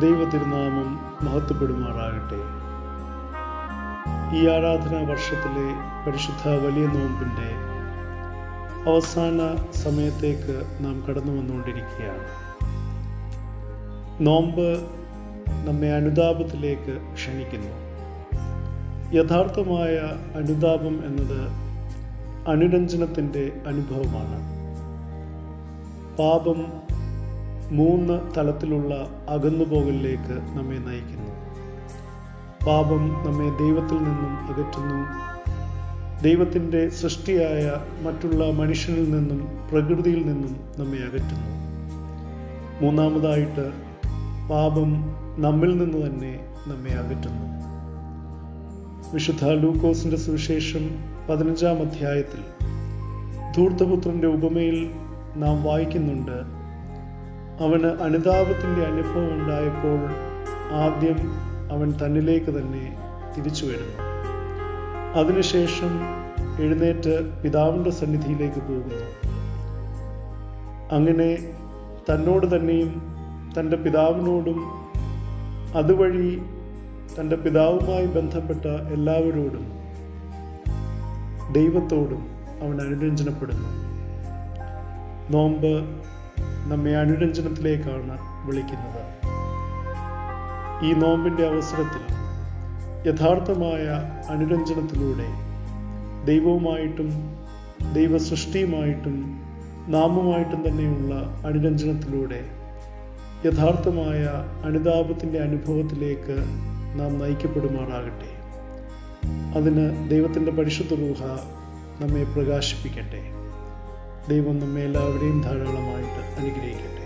ദൈവ തിരുനാമം മഹത്വപ്പെടുമാറാകട്ടെ. ഈ ആരാധനാ വർഷത്തിലെ പരിശുദ്ധ വലിയ നോമ്പിന്റെ അവസാന സമയത്തേക്ക് നാം കടന്നു വന്നുകൊണ്ടിരിക്കുകയാണ്. നോമ്പ് നമ്മെ അനുതാപത്തിലേക്ക് ക്ഷണിക്കുന്നു. യഥാർത്ഥമായ അനുതാപം എന്നത് അനുരഞ്ജനത്തിന്റെ അനുഭവമാണ്. പാപം മൂന്ന് തലത്തിലുള്ള അകന്നുപോകലിലേക്ക് നമ്മെ നയിക്കുന്നു. പാപം നമ്മെ ദൈവത്തിൽ നിന്നും അകറ്റുന്നു. ദൈവത്തിന്റെ സൃഷ്ടിയായ മറ്റുള്ള മനുഷ്യനിൽ നിന്നും പ്രകൃതിയിൽ നിന്നും നമ്മെ അകറ്റുന്നു. മൂന്നാമതായിട്ട് പാപം നമ്മിൽ നിന്ന് തന്നെ നമ്മെ അകറ്റുന്നു. വിശുദ്ധ ലൂക്കോസിന്റെ സുവിശേഷം പതിനഞ്ചാം അധ്യായത്തിൽ ധൂർത്തപുത്രന്റെ ഉപമയിൽ നാം വായിക്കുന്നുണ്ട് അവന് അനുതാപത്തിന്റെ അനുഭവം ഉണ്ടായപ്പോൾ ആദ്യം അവൻ തന്നിലേക്ക് തന്നെ തിരിച്ചു വരുന്നു. അതിനുശേഷം എഴുന്നേറ്റ് പിതാവിന്റെ സന്നിധിയിലേക്ക് പോകുന്നു. അങ്ങനെ തന്നോട് തന്നെയും തന്റെ പിതാവിനോടും അതുവഴി തന്റെ പിതാവുമായി ബന്ധപ്പെട്ട എല്ലാവരോടും ദൈവത്തോടും അവൻ അനുരഞ്ജനപ്പെടുന്നു. നോമ്പ് നമ്മെ അനുരഞ്ജനത്തിലേക്കാണ് വിളിക്കുന്നത്. ഈ നോമ്പിന്റെ അവസരത്തിൽ യഥാർത്ഥമായ അനുരഞ്ജനത്തിലൂടെ ദൈവവുമായിട്ടും ദൈവസൃഷ്ടിയുമായിട്ടും നാമുമായിട്ടും തന്നെയുള്ള അനുരഞ്ജനത്തിലൂടെ യഥാർത്ഥമായ അനുതാപത്തിന്റെ അനുഭവത്തിലേക്ക് നാം നയിക്കപ്പെടുമാറാകട്ടെ. അതിന് ദൈവത്തിന്റെ പരിശുദ്ധ റൂഹ നമ്മെ പ്രകാശിപ്പിക്കട്ടെ. ദൈവം നമ്മെ എല്ലാവരെയും ധാരാളമായിട്ട് അനുഗ്രഹിക്കട്ടെ.